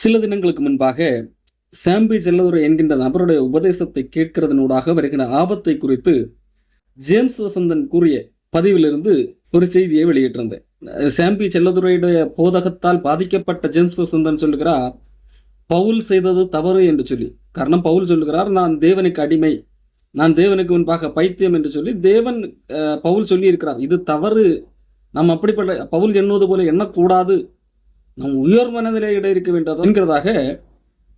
சில தினங்களுக்கு முன்பாக சாம்பி செல்லதுரை என்கின்ற நபருடைய உபதேசத்தை கேட்கிறதனூடாக வருகிற ஆபத்தை குறித்து ஜேம்ஸ் வசந்தன் கூறிய பதிவிலிருந்து ஒரு செய்தியை வெளியிட்டிருந்தேன். சாம்பி செல்லதுரையுடைய போதகத்தால் பாதிக்கப்பட்ட ஜேம்ஸ் வசந்தன் சொல்லுகிறார் பவுல் செய்தது தவறு என்று சொல்லி. காரணம் பவுல் சொல்லுகிறார் நான் தேவனுக்கு அடிமை நான் தேவனுக்கு முன்பாக பைத்தியம் என்று சொல்லி தேவன் பவுல் சொல்லி இருக்கிறார் இது தவறு. நாம் அப்படிப்பட்ட பவுல் எண்ணுவது போல எண்ணக்கூடாது. நம் உயர் மனநிலை இட இருக்க வேண்டியது என்கிறதாக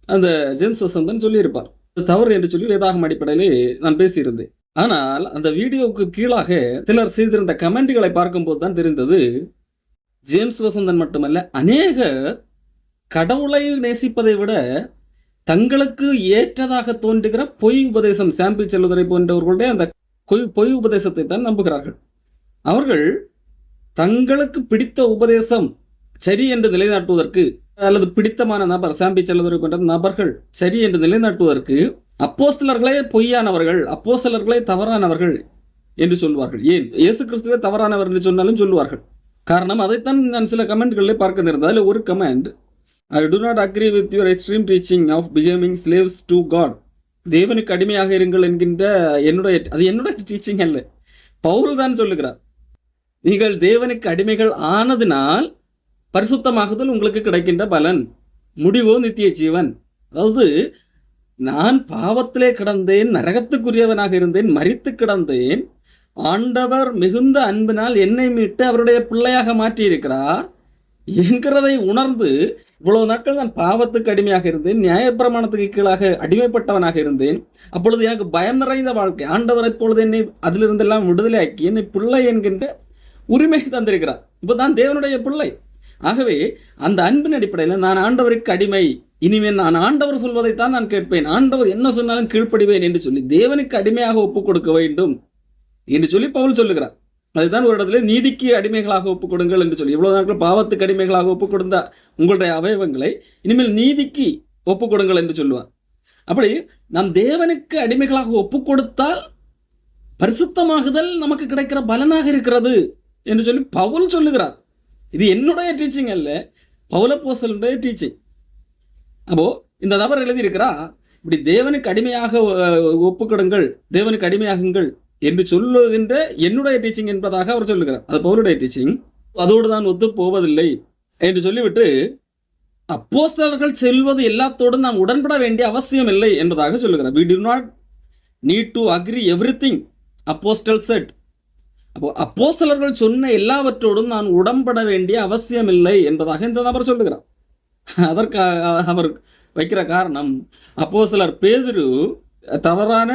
அந்த ஜேம்ஸ் வசந்தன் சொல்லியிருப்பார். தவறு என்று சொல்லி வேதாகம் அடிப்படையிலே நான் பேசியிருந்தேன். ஆனால் அந்த வீடியோவுக்கு கீழாக சிலர் செய்திருந்த கமெண்ட்களை பார்க்கும்போது தான் தெரிந்தது ஜேம்ஸ் வசந்தன் மட்டுமல்ல அநேக கடவுளை நேசிப்பதை விட தங்களுக்கு ஏற்றதாக தோன்றுகிற பொய் உபதேசம் சாம்பி செல்வதுரை போன்றவர்களுடைய அந்த பொய் உபதேசத்தை தான் நம்புகிறார்கள். அவர்கள் தங்களுக்கு பிடித்த உபதேசம் சரி என்று நிலைநாட்டுவதற்கு அல்லது பிடித்தமான நபர் சாம்பி செல்லதுரை போன்ற நபர்கள் சரி என்று நிலைநாட்டுவதற்கு அப்போஸ்தலர்களே பொய்யானவர்கள் அப்போஸ்தலர்களே தவறானவர்கள் என்று சொல்வார்கள். ஏன்? இயேசு கிறிஸ்துவே தவறானவர் என்று சொன்னாலும் சொல்வார்கள். காரணம் அதைத்தான் நான் சில கமெண்ட்களில் பார்க்க நேர்ந்தது. அதில் ஒரு comment I do not agree with your extreme teaching of becoming slaves to God தேவனுக்கு அடிமையாக இருங்கள் என்கின்ற என்னுடைய அது என்னுடைய டீச்சிங் அல்ல. பவுல் தான் சொல்லுகிறார் நீங்கள் தேவனுக்கு அடிமைகள் ஆனதினால் பரிசுத்தமாகுதல் உங்களுக்கு கிடைக்கின்ற பலன். முடிவோ நித்திய ஜீவன். அதாவது நான் பாவத்திலே கிடந்தேன் நரகத்துக்குரியவனாக இருந்தேன் மறித்து கிடந்தேன். ஆண்டவர் மிகுந்த அன்பினால் என்னை மீட்டு அவருடைய பிள்ளையாக மாற்றியிருக்கிறார். என்கிறதை உணர்ந்து இவ்வளவு நாட்கள் நான் பாவத்துக்கு அடிமையாக இருந்தேன் நியாயப்பிரமாணத்துக்கு கீழாக அடிமைப்பட்டவனாக இருந்தேன். அப்பொழுது எனக்கு பயம் நிறைந்த வாழ்க்கை. ஆண்டவர் இப்பொழுது என்னை அதிலிருந்தெல்லாம் விடுதலையாக்கி என்னை பிள்ளை என்கின்ற உரிமை தந்திருக்கிறார். இப்போதான் தேவனுடைய பிள்ளை. ஆகவே அந்த அன்பின் அடிப்படையில் நான் ஆண்டவருக்கு அடிமை இனிமேல் நான் ஆண்டவர் சொல்வதைத்தான் நான் கேட்பேன். ஆண்டவர் என்ன சொன்னாலும் கீழ்ப்படிவேன் என்று சொல்லி தேவனுக்கு அடிமையாக ஒப்புக் கொடுக்க வேண்டும் என்று சொல்லி பவுல் சொல்லுகிறார். அதுதான் ஒரு இடத்துல நீதிக்கு அடிமைகளாக ஒப்புக் கொடுங்கள் என்று சொல்லி. இவ்வளவு நாட்கள் பாவத்துக்கு அடிமைகளாக ஒப்புக் கொடுத்த உங்களுடைய அவயவங்களை இனிமேல் நீதிக்கு ஒப்புக் கொடுங்கள் என்று சொல்லுவார். அப்படி நாம் தேவனுக்கு அடிமைகளாக ஒப்புக் கொடுத்தால் பரிசுத்தமாகுதல் நமக்கு கிடைக்கிற பலனாக இருக்கிறது என்று சொல்லி பவுல் சொல்லுகிறார். இது என்னுடைய டீச்சிங் அல்ல பவுலப்போசலுடைய டீச்சிங் அப்போ இந்த நபர் எழுதியிருக்கிறா இப்படி தேவனுக்கு அடிமையாக ஒப்புக்கொடுங்கள் தேவனுக்கு அடிமையாகுங்கள் என்று சொல்லுகின்ற என்னுடைய டீச்சிங் என்பதாக அவர் சொல்லுகிறார். அது பவுலுடைய டீச்சிங் அதோடு தான் ஒத்து போவதில்லை என்று சொல்லிவிட்டு அப்போஸ்தலர்கள் செல்வது எல்லாத்தோடும் நாம் உடன்பட வேண்டிய அவசியம் இல்லை என்பதாக சொல்லுகிறார். We do not need to agree everything apostle said அப்போ அப்போஸ்தலர்கள் சொன்ன எல்லாவற்றோடும் நான் உடன்பட வேண்டிய அவசியம் இல்லை என்பதாக இந்த நபர் சொல்லுகிறார். அதற்கு அவர் வைக்கிற காரணம் அப்போ சிலர் பேதுரு தவறான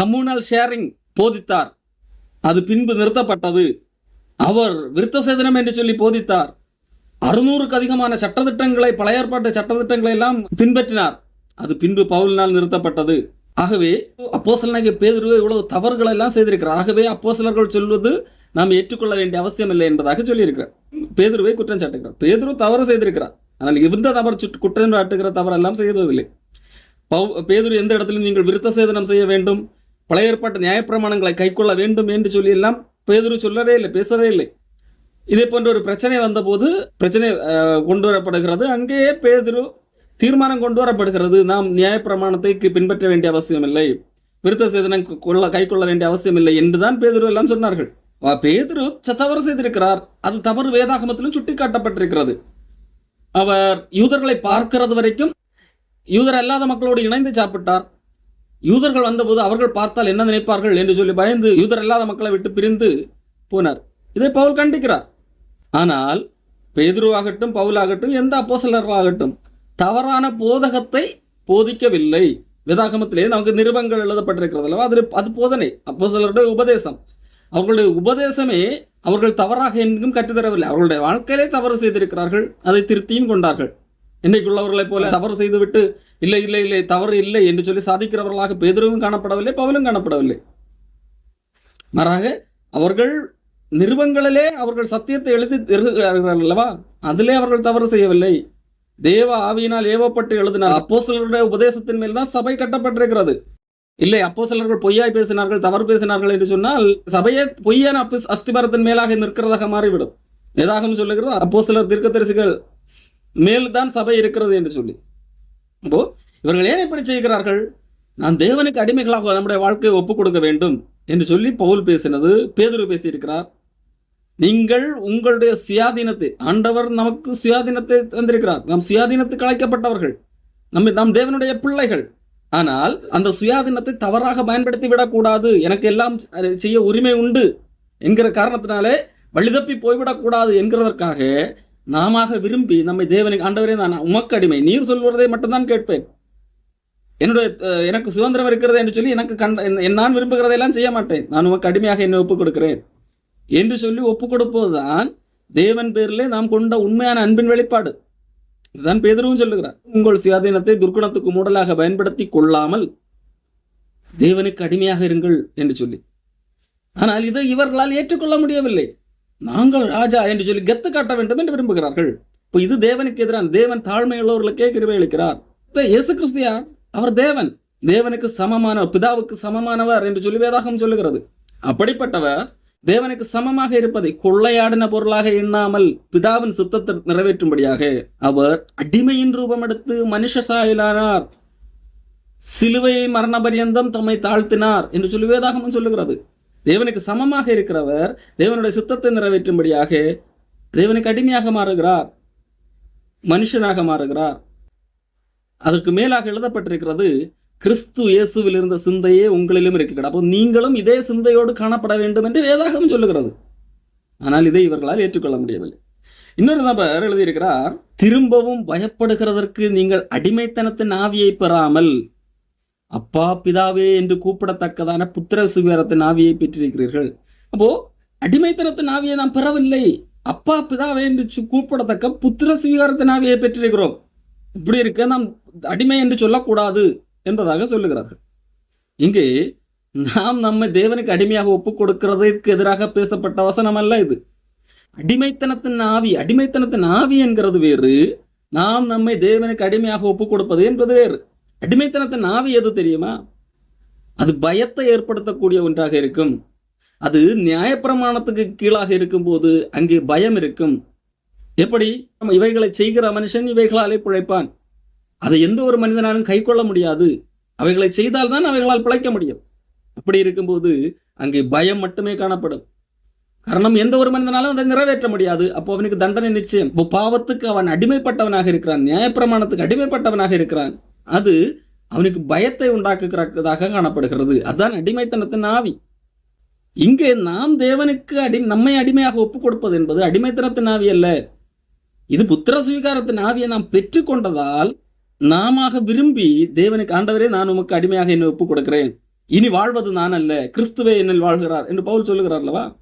கம்யூனல் ஷேரிங் போதித்தார். அது பின்பு நிறுத்தப்பட்டது. அவர் விருத்த சேதனம் என்று சொல்லி போதித்தார். அறுநூறுக்கு அதிகமான சட்டத்திட்டங்களை பழைய ஏற்பாட்டு சட்டத்திட்டங்களை எல்லாம் பின்பற்றினார். அது பின்பு பவுலினால் நிறுத்தப்பட்டது. ஆகவே அப்போசலனாகிய பேதுருவ இவ்வளவு தவறுகளை எல்லாம் செய்திருக்கிறார். ஆகவே அப்போசலர்கள் சொல்வது நாம் ஏற்றுக்கொள்ள வேண்டிய அவசியம் இல்லை என்பதாக சொல்லியிருக்கிறார். பேதுருவை குற்றம் சாட்டுகிறார். பேதுரு தவறு செய்திருக்கிறார். ஆனால் இருந்த நபர் சுட்டு குற்றம் சாட்டுகிற தவறெல்லாம் செய்ததில்லை பவு பேதுரு எந்த இடத்திலும் நீங்கள் விருத்த சேதனம் செய்ய வேண்டும் பழைய ஏற்பாட்டு நியாயப்பிரமாணங்களை கைக்கொள்ள வேண்டும் என்று சொல்லி எல்லாம் பேதுரு சொல்லவே இல்லை பேசவே இல்லை. இதே போன்ற ஒரு பிரச்சனை வந்தபோது பிரச்சனை கொண்டு வரப்படுகிறது. அங்கேயே பேதுரு தீர்மானம் கொண்டு வரப்படுகிறது. நாம் நியாயப்பிரமாணத்தை பின்பற்ற வேண்டிய அவசியமில்லை. விருத்த சேதனம் கொள்ள கை கொள்ள வேண்டிய அவசியமில்லை என்றுதான் பேதுரு எல்லாம் சொன்னார்கள். பேதுரு தவறு செய்திருக்கிறார். அது தவறு வேதாகமத்திலும் சுட்டிக்காட்டப்பட்டிருக்கிறது. அவர் யூதர்களை பார்க்கிறது வரைக்கும் யூதர் அல்லாத மக்களோடு இணைந்து சாப்பிட்டார். யூதர்கள் வந்தபோது அவர்கள் பார்த்தால் என்ன நினைப்பார்கள் என்று சொல்லி பயந்து யூதர் அல்லாத மக்களை விட்டு பிரிந்து போனார். இதை பவுல் கண்டிக்கிறார். ஆனால் பேதுருவாகட்டும் பவுலாகட்டும் எந்த அப்போசலர்களாகட்டும் தவறான போதகத்தை போதிக்கவில்லை. வேதாகமத்திலே நமக்கு நிருபங்கள் எழுதப்பட்டிருக்கிறது அல்லவா அது அது போதனை. அப்போஸ்தலருடைய உபதேசம். அவர்களுடைய உபதேசமே அவர்கள் தவறாக எங்கும் கற்றுத்தரவில்லை. அவர்களுடைய வாழ்க்கையிலே தவறு செய்திருக்கிறார்கள். அதை திருத்தியும் கொண்டார்கள். இன்றைக்குள்ளவர்களைப் போல தவறு செய்துவிட்டு இல்லை இல்லை இல்லை தவறு இல்லை என்று சொல்லி சாதிக்கிறவர்களாக பேதுருவும் காணப்படவில்லை பவுலும் காணப்படவில்லை. மாறாக அவர்கள் நிருபங்களிலே அவர்கள் சத்தியத்தை எழுதி அல்லவா அதிலே அவர்கள் தவறு செய்யவில்லை. தேவ ஆவியினால் ஏவப்பட்டு எழுதினார். அப்போஸ்தலருடைய உபதேசத்தின் மேல் தான் சபை கட்டப்பட்டிருக்கிறது. இல்லை அப்போ சிலர்கள் பொய்யாய் பேசினார்கள் தவறு பேசினார்கள் என்று சொன்னால் சபையே பொய்யான அப்பிஸ்- அஸ்திபாரத்தின் மேலாக நிற்கிறதாக மாறிவிடும். வேதாகம் சொல்லுகிறது? அப்போஸ்தலர் தீர்க்கதரிசிகள் மேல்தான் சபை இருக்கிறது என்று சொல்லி. அப்போ இவர்கள் ஏன் இப்படி செய்கிறார்கள்? நான் தேவனுக்கு அடிமைகளாக நம்முடைய வாழ்க்கையை ஒப்புக் கொடுக்க வேண்டும் என்று சொல்லி பவுல் பேசினது பேதுரு பேசியிருக்கிறார். நீங்கள் உங்களுடைய சுயாதீனத்தை ஆண்டவர் நமக்கு சுயாதீனத்தை தந்திருக்கிறார். நாம் சுயாதீனத்துக்கு அழைக்கப்பட்டவர்கள். நம்ம நாம் தேவனுடைய பிள்ளைகள். ஆனால் அந்த சுயாதீனத்தை தவறாக பயன்படுத்தி விடக்கூடாது. எனக்கு எல்லாம் செய்ய உரிமை உண்டு என்கிற காரணத்தினாலே வழிதப்பி போய்விடக்கூடாது என்கிறதற்காக நாம விரும்பி நம்மை தேவனுக்கு ஆண்டவரே நான் உமக்கு அடிமை. நீர் சொல்வதை மட்டும்தான் கேட்பேன். என்னுடைய எனக்கு சுதந்திரம் இருக்கிறது என்று சொல்லி எனக்கு கண் நான் விரும்புகிறதையெல்லாம் செய்ய மாட்டேன். நான் உமக்கு அடிமையாக என்னை ஒப்புக் கொடுக்கிறேன் என்று சொல்லி ஒப்பு கொடுப்பதுதான் தேவன் பேரிலே நாம் கொண்ட உண்மையான அன்பின் வெளிப்பாடு. இதுதான் பேதரும் சொல்லுகிறார். உங்கள் சுயாதீனத்தை துர்க்குணத்துக்கு மூடலாக பயன்படுத்தி கொள்ளாமல் தேவனுக்கு அடிமையாக இருங்கள் என்று சொல்லி. ஆனால் இதை இவர்களால் ஏற்றுக்கொள்ள முடியவில்லை. நாங்கள் ராஜா என்று சொல்லி கெத்து காட்ட வேண்டும் என்று விரும்புகிறார்கள். இப்போ இது தேவனுக்கு எதிரான தேவன் தாழ்மையுள்ளவர்களுக்கே கிருபை அளிக்கிறார். இப்ப இயேசு கிறிஸ்தியா அவர் தேவன். தேவனுக்கு சமமானவர் பிதாவுக்கு சமமானவர் என்று சொல்லி வேதாகம் சொல்லுகிறது. அப்படிப்பட்டவர் தேவனுக்கு சமமாக இருப்பதை கொள்ளையாடின பொருளாக எண்ணாமல் பிதாவின் சித்தத்தை நிறைவேற்றும்படியாக அவர் அடிமையின் ரூபம் எடுத்து மனுஷ சாயலானார். சிலுவையை மரண பரியந்தம் தம்மை தாழ்த்தினார் என்று சொல்லி சொல்லுகிறது. தேவனுக்கு சமமாக இருக்கிறவர் தேவனுடைய சித்தத்தை நிறைவேற்றும்படியாக தேவனுக்கு அடிமையாக மாறுகிறார் மனுஷனாக மாறுகிறார். அதற்கு மேலாக எழுதப்பட்டிருக்கிறது கிறிஸ்து இயேசுவில் இருந்த சிந்தையே உங்களிலும் இருக்கிறது. அப்போ நீங்களும் இதே சிந்தையோடு காணப்பட வேண்டும் என்று வேதாகம் சொல்லுகிறது. ஆனால் இதை இவர்களால் ஏற்றுக்கொள்ள முடியவில்லை. இன்னொரு நபர் எழுதியிருக்கிறார் திரும்பவும் பயப்படுகிறதற்கு நீங்கள் அடிமைத்தனத்தின் ஆவியை பெறாமல் அப்பா பிதாவே என்று கூப்பிடத்தக்கதான புத்திர சுவீரத்தின் ஆவியை பெற்றிருக்கிறீர்கள். அப்போ அடிமைத்தனத்தின் ஆவியை நாம் பெறவில்லை. அப்பா பிதாவே என்று கூப்பிடத்தக்க புத்திர சுவீகாரத்தின் ஆவியை பெற்றிருக்கிறோம். இப்படி இருக்க நாம் அடிமை என்று சொல்லக்கூடாது. என்பதாக சொல்லுகிறார்கள். இங்கே நாம் நம்மை தேவனுக்கு அடிமையாக ஒப்புக் கொடுக்கிறதற்கு எதிராக பேசப்பட்ட வசனம் அல்ல இது. அடிமைத்தனத்தின் ஆவி அடிமைத்தனத்தின் ஆவி என்கிறது வேறு. நாம் நம்மை தேவனுக்கு அடிமையாக ஒப்புக் கொடுப்பது என்பது வேறு. அடிமைத்தனத்தின் ஆவி எது தெரியுமா? அது பயத்தை ஏற்படுத்தக்கூடிய ஒன்றாக இருக்கும். அது நியாயப்பிரமாணத்துக்கு கீழாக இருக்கும்போது அங்கே பயம் இருக்கும். எப்படி? நம்ம இவைகளை செய்கிற மனுஷன் இவைகளாலே பிழைப்பான். அதை எந்த ஒரு மனிதனாலும் கை கொள்ள முடியாது. அவைகளை செய்தால்தான் அவைகளால் பிழைக்க முடியும். அப்படி இருக்கும்போது அங்கே பயம் மட்டுமே காணப்படும். காரணம் எந்த ஒரு மனிதனாலும் அதை நிறைவேற்ற முடியாது. அப்போ அவனுக்கு தண்டனை நிச்சயம். இப்போ பாவத்துக்கு அவன் அடிமைப்பட்டவனாக இருக்கிறான். நியாயப்பிரமாணத்துக்கு அடிமைப்பட்டவனாக இருக்கிறான். அது அவனுக்கு பயத்தை உண்டாக்குகிறதாக காணப்படுகிறது. அதுதான் அடிமைத்தனத்தின் ஆவி. இங்கே நாம் தேவனுக்கு அடி நம்மை அடிமையாக ஒப்புக் கொடுப்பது என்பது அடிமைத்தனத்தின் ஆவி அல்ல. இது புத்திர சுவீகாரத்தின் ஆவியை நாம் பெற்றுக்கொண்டதால் நாம விரும்பி தேவனுக்கு ஆண்டவரே நான் உமக்கு அடிமையாக என்னை ஒப்புக் கொடுக்கிறேன். இனி வாழ்வது நான் அல்ல கிறிஸ்துவே என்னில் வாழ்கிறார் என்று பவுல் சொல்லுகிறார் அல்லவா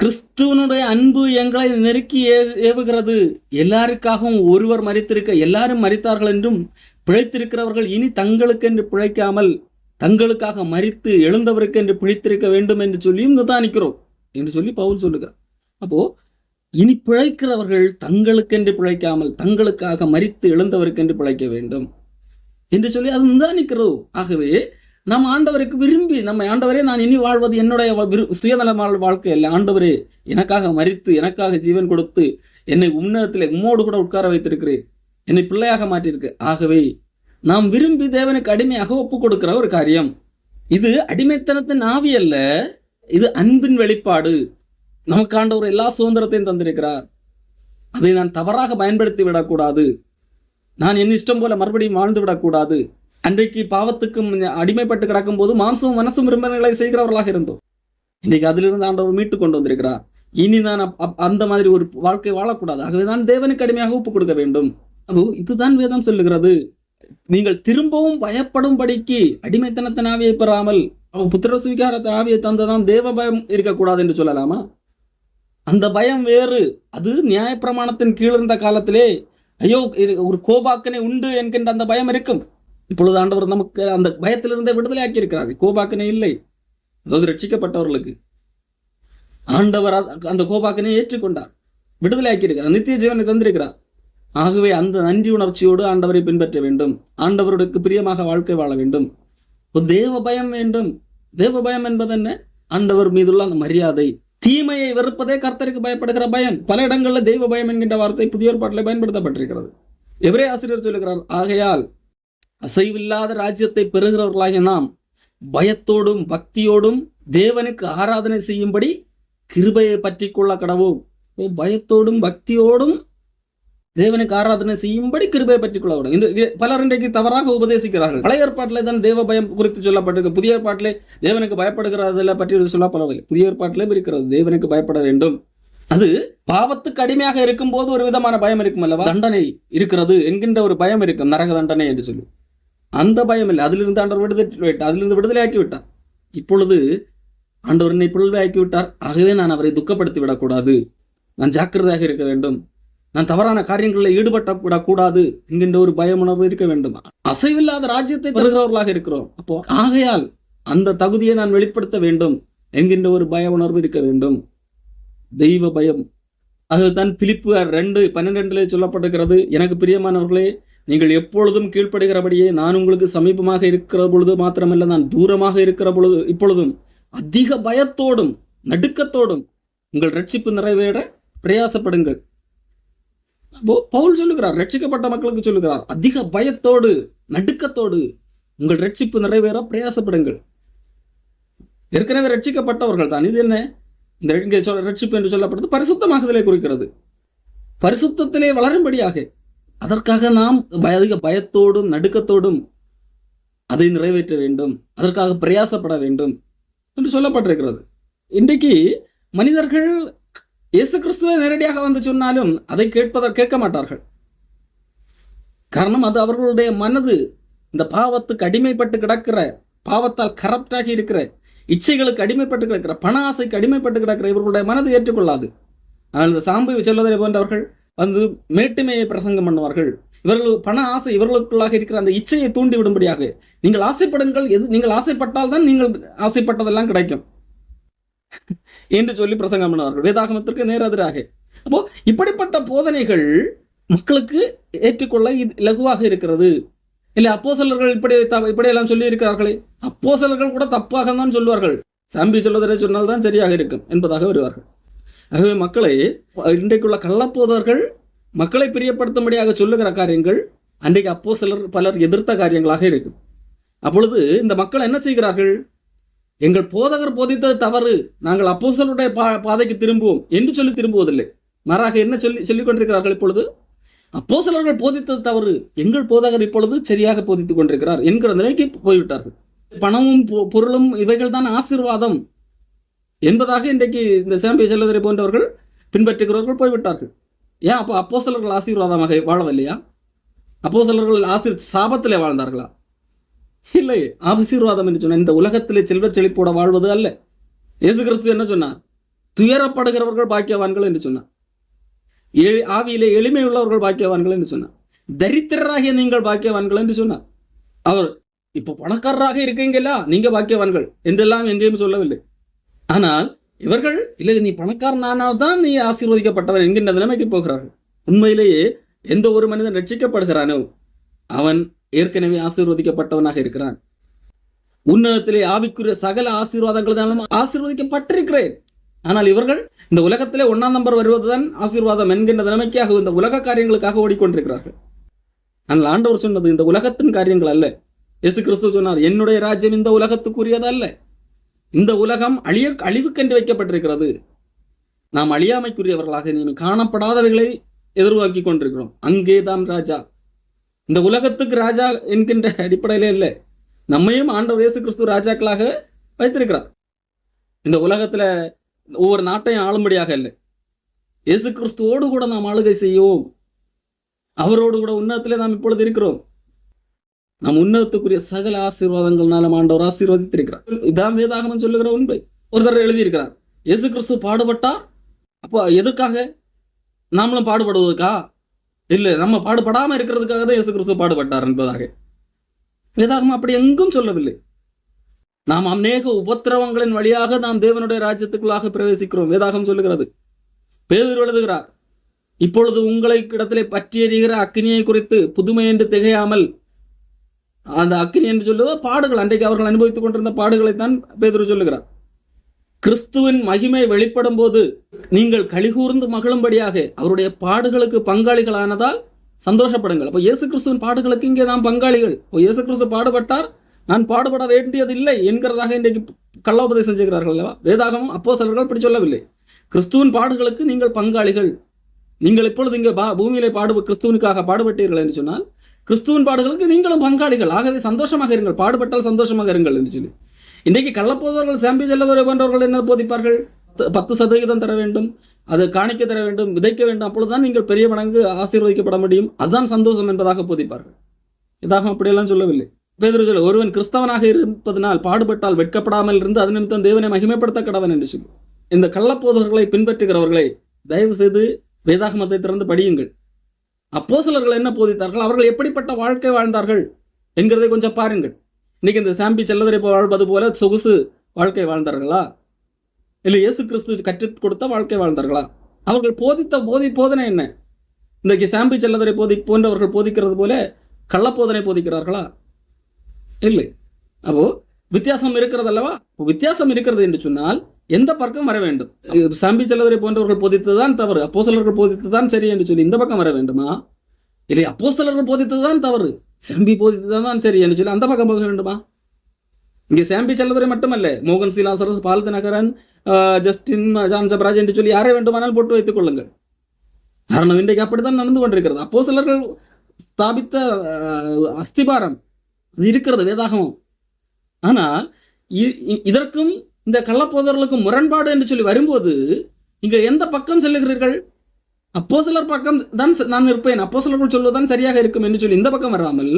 கிறிஸ்துவனுடைய அன்பு எங்களை நெருக்கி ஏ- ஏவுகிறது. எல்லாருக்காகவும் ஒருவர் மறித்திருக்க எல்லாரும் மறித்தார்கள் என்றும் பிழைத்திருக்கிறவர்கள் இனி தங்களுக்கென்று பிழைக்காமல் தங்களுக்காக மறித்து எழுந்தவருக்கு என்று பிழைத்திருக்க வேண்டும் என்று சொல்லியும் நிதானிக்கிறோம் என்று சொல்லி பவுல் சொல்லுகிறார். அப்போ இனி பிழைக்கிறவர்கள் தங்களுக்கென்று பிழைக்காமல் தங்களுக்காக மறித்து எழுந்தவருக்கென்று பிழைக்க வேண்டும். என்று சொல்லி அது நிதானிக்கிறோம் ஆகவே நாம் ஆண்டவருக்கு விரும்பி நம்ம ஆண்டவரே நான் இனி வாழ்வது என்னுடைய சுயநலமான வாழ்க்கை இல்லை ஆண்டவரே எனக்காக மறித்து எனக்காக ஜீவன் கொடுத்து என்னை உன்னதத்திலே உம்மோடு கூட உட்கார வைத்திருக்கிறேன். என்னை பிள்ளையாக மாற்றியிருக்கு. ஆகவே நாம் விரும்பி தேவனுக்கு அடிமையாக ஒப்பு கொடுக்கிற ஒரு காரியம். இது அடிமைத்தனத்தின் ஆவி அல்ல. இது அன்பின் வெளிப்பாடு. நமக்கு ஆண்டவர் எல்லா சுதந்திரத்தையும் தந்திருக்கிறார். அதை நான் தவறாக பயன்படுத்தி விடக்கூடாது. நான் என் இஷ்டம் போல மறுபடியும் வாழ்ந்து விடக்கூடாது. அன்றைக்கு பாவத்துக்கும் அடிமைப்பட்டு கிடக்கும் போது மாம்சமும் மனசும் விரும்பினங்களை செய்கிறவர்களாக இருந்தோம். இன்றைக்கு அதிலிருந்து ஆண்டவர் மீட்டு கொண்டு வந்திருக்கிறார். இனி நான் அப்- அந்த மாதிரி ஒரு வாழ்க்கை வாழக்கூடாது. ஆகவே நான் தேவனுக்கு அடிமையாக ஒப்பு கொடுக்க வேண்டும். அப்போ இதுதான் வேதம் சொல்லுகிறது. நீங்கள் திரும்பவும் பயப்படும்படிக்கு அடிமைத்தனத்தின் ஆவியை பெறாமல் புத்திர சுவீகாரத்தின் ஆவியை தந்ததான் தேவ பயம் இருக்கக்கூடாது என்று சொல்லலாமா? அந்த பயம் வேறு. அது நியாயப்பிரமாணத்தின் கீழ் இருந்த காலத்திலே ஐயோ இது ஒரு கோபாக்கனை உண்டு என்கின்ற அந்த பயம் இருக்கும். இப்பொழுது ஆண்டவர் நமக்கு அந்த பயத்திலிருந்தே விடுதலை ஆக்கி இருக்கிறார் கோபாக்கனை இல்லை. அதாவது ரட்சிக்கப்பட்டவர்களுக்கு. ஆண்டவர் அந்த கோபாக்கனை ஏற்றுக்கொண்டார். விடுதலை ஆக்கியிருக்கிறார். நித்திய ஜீவனை தந்திருக்கிறார். ஆகவே அந்த நன்றி உணர்ச்சியோடு ஆண்டவரை பின்பற்ற வேண்டும். ஆண்டவருக்கு பிரியமாக வாழ்க்கை வாழ வேண்டும். ஒரு தேவ பயம் வேண்டும். தேவ பயம் என்பது என்ன ஆண்டவர் மீதுள்ள அந்த மரியாதை. தீமையை வெறுப்பதே கர்த்தருக்கு பயப்படுகிற பயம் பல இடங்களில் தெய்வ பயம் என்கின்ற வார்த்தை புதிய ஏற்பாட்டில் பயன்படுத்தப்பட்டிருக்கிறது. எவரே ஆசிரியர் சொல்லுகிறார் ஆகையால் அசைவில்லாத ராஜ்யத்தை பெறுகிறவர்களாகிய நாம் பயத்தோடும் பக்தியோடும் தேவனுக்கு ஆராதனை செய்யும்படி கிருபையை பற்றி கொள்ள கடவோம் ஓ, பயத்தோடும் பக்தியோடும் தேவனுக்கு ஆராதனை செய்யும்படி கிருபையை பற்றி கொள்ள வேண்டும் இந்த பலர் இன்றைக்கு தவறாக உபதேசிக்கிறார்கள். பழைய ஏற்பாட்டில் தான் தேவ பயம் குறித்து சொல்லப்பட்டிருக்கு. புதிய ஏற்பாட்டிலே தேவனுக்கு பயப்படுகிறதில் பற்றி சொல்லப்படவில்லை. புதிய ஏற்பாட்டிலே இருக்கிறது. தேவனுக்கு பயப்பட வேண்டும். அது பாவத்துக்கு அடிமையாக இருக்கும் போது ஒரு விதமான பயம் இருக்கும் அல்லவா? தண்டனை இருக்கிறது என்கின்ற ஒரு பயம் இருக்கும். நரக தண்டனை என்று சொல்லி. அந்த பயம் இல்லை. அதிலிருந்து ஆண்டவர் விடுதலை விட்டார். அதிலிருந்து விடுதலை ஆக்கி விட்டார் இப்பொழுது ஆண்டவர் என்னை புல்வை ஆக்கி விட்டார் ஆகவே நான் அவரை துக்கப்படுத்தி விடக்கூடாது. நான் ஜாக்கிரதையாக இருக்க வேண்டும். நான் தவறான காரியங்களில் ஈடுபட்ட விடக்கூடாது என்கின்ற ஒரு பயம் உணர்வு இருக்க வேண்டும். அசைவில்லாத ராஜ்யத்தை பெறுகிறவர்களாக இருக்கிறோம். அப்போ ஆகையால் அந்த தகுதியை நான் வெளிப்படுத்த வேண்டும் என்கின்ற ஒரு பய உணர்வு இருக்க வேண்டும். தெய்வ பயம். அதுதான் பிலிப்பு ரெண்டு பன்னிரெண்டுல சொல்லப்பட்டிருக்கிறது. எனக்கு பிரியமானவர்களே நீங்கள் எப்பொழுதும் கீழ்ப்படுகிறபடியே நான் உங்களுக்கு சமீபமாக இருக்கிற பொழுது மாத்திரமல்ல நான் தூரமாக இருக்கிற பொழுது இப்பொழுதும் அதிக பயத்தோடும் நடுக்கத்தோடும் உங்கள் ரட்சிப்பு நிறைவேற பிரயாசப்படுங்கள். பவுல் சொல்லுகிறார் ரட்சிக்கப்பட்ட மக்களுக்கு சொல்லுகிறார் அதிக பயத்தோடு நடுக்கத்தோடு உங்கள் ரட்சிப்பு நிறைவேற பிரயாசப்படுங்கள். ஏற்கனவே ரட்சிக்கப்பட்டவர்கள் தான். இது என்ன? இந்த இங்கே சொல்ல ரட்சிப்பு என்று சொல்லப்படுறது பரிசுத்தமாகுதலை குறிக்கிறது. பரிசுத்தத்திலே வளரும்படியாக அதற்காக நாம் அதிக பயத்தோடும் நடுக்கத்தோடும் அதை நிறைவேற்ற வேண்டும் அதற்காக பிரயாசப்பட வேண்டும் என்று சொல்லப்பட்டிருக்கிறது. இன்றைக்கு மனிதர்கள் இயேசு கிறிஸ்துவை நேரடியாக வந்து சொன்னாலும் அதை கேட்பதற்கு கேட்க மாட்டார்கள் காரணம் அது அவர்களுடைய மனது இந்த பாவத்துக்கு அடிமைப்பட்டு கிடக்கிற பாவத்தால் கரப்டாகி இருக்கிற இச்சைகளுக்கு அடிமைப்பட்டு கிடக்கிற பண ஆசைக்கு அடிமைப்பட்டு கிடக்கிற இவர்களுடைய மனது ஏற்றுக்கொள்ளாது. ஆனால் இந்த சாம்பு செல்வதை போன்றவர்கள் வந்து மேட்டுமையை பிரசங்கம் பண்ணுவார்கள். இவர்கள் பண ஆசை இவர்களுக்குள்ளாக இருக்கிற அந்த இச்சையை தூண்டி விடும்படியாக. நீங்கள் ஆசைப்படுங்கள் எது நீங்கள் ஆசைப்பட்டால் தான் நீங்கள் ஆசைப்பட்டதெல்லாம் கிடைக்கும். என்று சொல்லி பிரசங்கம் பண்ணுவார்கள் வேதாகமத்திற்கு நேரெதிராக அப்போ இப்படிப்பட்ட போதனைகள் மக்களுக்கு ஏற்றுக்கொள்ள இது இலகுவாக இருக்கிறது. இல்லை அப்போசலர்கள் இப்படி த- இப்படியெல்லாம் சொல்லி இருக்கிறார்களே அப்போ சிலர்கள் கூட தப்பாக தான் சொல்வார்கள். சாம்பி சொல்வதை சொன்னால் தான் சரியாக இருக்கும் என்பதாக வருவார்கள். ஆகவே மக்களை இன்றைக்குள்ள கள்ளப்போதர்கள் மக்களை பிரியப்படுத்தும்படியாக சொல்லுகிற காரியங்கள் அன்றைக்கு அப்போ சிலர் பலர் எதிர்த்த காரியங்களாக இருக்கும். அப்பொழுது இந்த மக்கள் என்ன செய்கிறார்கள்? எங்கள் போதகர் போதித்தது தவறு. நாங்கள் அப்போசலுடைய பா பாதைக்கு திரும்புவோம் என்று சொல்லி திரும்புவதில்லை. மாறாக என்ன சொல்லி சொல்லிக் கொண்டிருக்கிறார்கள் இப்பொழுது? அப்போசலர்கள் போதித்தது தவறு. எங்கள் போதகர் இப்பொழுது சரியாக போதித்துக் கொண்டிருக்கிறார் என்கிற நிலைக்கு போய்விட்டார்கள். பணமும் பொ- பொருளும் இவைகள் தான் ஆசீர்வாதம் என்பதாக இன்றைக்கு இந்த சேம்பிய செல்லதுரை போன்றவர்கள் பின்பற்றுகிறவர்கள் போய்விட்டார்கள். ஏன் அப்போ அப்போஸ்தலர்கள் ஆசீர்வாதமாக வாழவில்லையா? அப்போசலர்கள் ஆசீர் சாபத்திலே வாழ்ந்தார்களா? இல்லை ஆசீர்வாதம் என்று சொன்ன இந்த உலகத்திலே செல்வ செழிப்போட வாழ்வது அல்ல. இயேசு கிறிஸ்து என்ன சொன்னார்? துயரப்படுகிறவர்கள் பாக்கியவான்கள் என்று சொன்னார். ஏ- ஆவியிலே எளிமை உள்ளவர்கள் பாக்கியவான்கள் என்று சொன்னார். தரித்திரராகிய நீங்கள் பாக்கியவான்கள் என்று சொன்னார். அவர் இப்போ பணக்காரராக இருக்கீங்களா? நீங்க பாக்கியவான்கள் என்றெல்லாம் எங்கேயும் சொல்லவில்லை. ஆனால் இவர்கள் இல்லை நீ பணக்காரனானால்தான் நீ ஆசீர்வதிக்கப்பட்டவன் என்கின்ற நிலைமைக்கு போகிறார்கள். உண்மையிலேயே எந்த ஒரு மனிதன் ரட்சிக்கப்படுகிறானோ அவன் ஏற்கனவே ஆசீர்வதிக்கப்பட்டவனாக இருக்கிறான். உன்னதத்திலே ஆவிக்குரிய சகல ஆசீர்வாதங்களினாலும் ஆசீர்வதிக்கப்பட்டிருக்கிறேன். ஆனால் இவர்கள் இந்த உலகத்திலே ஒன்னாம் நம்பர் வருவதுதான் ஆசீர்வாதம் என்கின்ற நிலைமைக்காக இந்த உலக காரியங்களுக்காக ஓடிக்கொண்டிருக்கிறார்கள். ஆனால் ஆண்டவர் சொன்னது இந்த உலகத்தின் காரியங்கள் அல்ல. இயேசு கிறிஸ்து சொன்னார் என்னுடைய ராஜ்யம் இந்த உலகத்துக்குரியது அல்ல இந்த உலகம் அழிய அழிவுக்கென்று வைக்கப்பட்டிருக்கிறது. நாம் அழியாமைக்குரியவர்களாக நீ காணப்படாதவைகளை எதிர்பார்க்கிக் கொண்டிருக்கிறோம். அங்கேதான் ராஜா இந்த உலகத்துக்கு ராஜா என்கின்ற அடிப்படையிலே இல்லை. நம்மையும் ஆண்டவர் இயேசு கிறிஸ்து ராஜாக்களாக வைத்திருக்கிறார். இந்த உலகத்துல ஒவ்வொரு நாட்டையும் ஆளும்படியாக இல்லை. இயேசு கிறிஸ்துவோடு கூட நாம் ஆளுகை செய்யோம் அவரோடு கூட உன்னதத்திலே நாம் இப்பொழுது இருக்கிறோம். நாம் உன்னதத்துக்குரிய சகல ஆசீர்வாதங்கள்னாலும் ஆண்டவர் ஆசீர்வதித்திருக்கிறார். இதான் வேதாகமம் சொல்லுகிற உண்மை. ஒருத்தர் எழுதியிருக்கிறார். இயேசு கிறிஸ்து பாடுபட்டார். அப்போ எதுக்காக நாமளும் பாடுபடுவதற்கா? இல்லை நம்ம பாடுபடாம இருக்கிறதுக்காக தான் இயேசு கிறிஸ்து பாடுபட்டார் என்பதாக. வேதாகமம் அப்படி எங்கும் சொல்லவில்லை. நாம் அநேக உபத்திரவங்களின் வழியாக நாம் தேவனுடைய ராஜ்யத்துக்குள்ளாக பிரவேசிக்கிறோம். வேதாகம் சொல்லுகிறது. பேதூர் எழுதுகிறார் இப்பொழுது உங்களை இடத்திலே பற்றி எறிகிற குறித்து புதுமை என்று திகையாமல் அந்த அக்னி என்று சொல்லுவது பாடுகள். அன்றைக்கு அவர்கள் அனுபவித்துக் கொண்டிருந்த பாடுகளை தான் பேதூர் சொல்லுகிறார். கிறிஸ்துவின் மகிமை வெளிப்படும் போது நீங்கள் கலிகூர்ந்து மகிழும்படியாக அவருடைய பாடுகளுக்கு பங்காளிகளானதால் சந்தோஷப்படுங்கள். அப்போ இயேசு கிறிஸ்துவின் பாடுகளுக்கு இங்கே நாம் பங்காளிகள். இப்போ இயேசு கிறிஸ்து பாடுபட்டார். நான் பாடுபட வேண்டியதில்லை என்கிறதாக இன்றைக்கு கள்ளோபதேசம் செய்கிறார்கள் அல்லவா? வேதாகமும் அப்போ சிலர்கள் இப்படி சொல்லவில்லை. கிறிஸ்துவின் பாடுகளுக்கு நீங்கள் பங்காளிகள். நீங்கள் இப்பொழுது இங்கே பா பூமியிலே பாடு கிறிஸ்துவனுக்காக பாடுபட்டீர்கள் என்று சொன்னால் கிறிஸ்துவின் பாடுகளுக்கு நீங்களும் பங்காளிகள். ஆகவே சந்தோஷமாக இருங்கள். பாடுபட்டால் சந்தோஷமாக இருங்கள் என்று சொல்லி. இன்றைக்கு கள்ளப்போதவர்கள் சாம்பி செல்லவரை போன்றவர்கள் என்ன போதிப்பார்கள்? பத்து- சதவிகிதம் சதவீதம் தர வேண்டும் அது காணிக்க தர வேண்டும் விதைக்க வேண்டும் அப்பொழுதுதான் நீங்கள் பெரிய மடங்கு ஆசீர்வதிக்கப்பட முடியும். அதுதான் சந்தோஷம் என்பதாக போதிப்பார்கள். இதாக அப்படியெல்லாம் சொல்லவில்லை. பேதுரு சொல்ல ஒருவன் கிறிஸ்தவனாக இருப்பதனால் பாடுபட்டால் வெட்கப்படாமல் இருந்து அது நிமித்தம் தேவனை மகிமைப்படுத்த கடவன் என்று சொல்லி. இந்த கள்ளப்போதவர்களை பின்பற்றுகிறவர்களை தயவு செய்து வேதாகமத்தை திறந்து படியுங்கள். அப்போ சிலர்கள் என்ன போதித்தார்கள்? அவர்கள் எப்படிப்பட்ட வாழ்க்கை வாழ்ந்தார்கள்? என்கிறதை கொஞ்சம் பாருங்கள். இன்னைக்கு இந்த சாம்பி செல்லதரை வாழ்வது போல சொகுசு வாழ்க்கை வாழ்ந்தார்களா? இல்லை இயேசு கிறிஸ்து கற்றுக் கொடுத்த வாழ்க்கை வாழ்ந்தார்களா? அவர்கள் போதித்த போதி போதனை என்ன? இன்றைக்கு சாம்பி செல்லதரை போதி போன்றவர்கள் போதிக்கிறது போல கள்ளப்போதனை போதிக்கிறார்களா? இல்லை. அப்போ வித்தியாசம் இருக்கிறது அல்லவா? வித்தியாசம் இருக்கிறது என்று சொன்னால் எந்த பக்கம் வர வேண்டும்? சாம்பி செல்லவரை போன்றவர்கள் போதித்ததுதான் தவறு. அப்போசலர்கள் போதித்ததுதான் சரி என்று சொல்லி இந்த பக்கம் வர வேண்டுமா? இல்லை அப்போஸ்தலர்கள் போதித்ததுதான் தவறு. செம்பி போதித்ததுதான் சரி என்று சொல்லி அந்த பக்கம் போக வேண்டுமா இங்கே சாம்பி செல்லதுரை மட்டுமல்ல. மோகன் ஸ்ரீலாசரஸ் பால் தினகரன் ஜஸ்டின் ஜான் ஜபராஜ் என்று சொல்லி யாரை வேண்டுமானால் போட்டு வைத்துக் கொள்ளுங்கள். காரணம் இன்றைக்கு அப்படித்தான் நடந்து கொண்டிருக்கிறது. அப்போ சிலர்கள் ஸ்தாபித்த அஸ்திபாரம் இருக்கிறது வேதாகமம். ஆனால் இ- இதற்கும் இந்த கள்ளப்போதர்களுக்கும் முரண்பாடு என்று சொல்லி வரும்போது நீங்கள் எந்த பக்கம் செல்லுகிறீர்கள்? அப்போ சிலர் பக்கம் தான் நான் இருப்பேன். அப்போ சிலர்கள் சொல்வதுதான் சரியாக இருக்கும் என்று சொல்லி இந்த பக்கம் வராமல்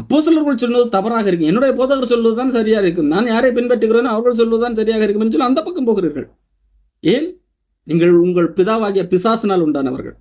அப்போ சிலர்கள் சொல்வது தவறாக இருக்கும். என்னுடைய போதகர் சொல்வதுதான் சரியாக இருக்கும். நான் யாரை பின்பற்றுகிறேனோ அவர்கள் சொல்வதுதான் சரியாக இருக்கும் என்று சொல்லி அந்த பக்கம் போகிறீர்கள். ஏன்? நீங்கள் உங்கள் பிதாவாகிய பிசாசினால் உண்டானவர்கள்.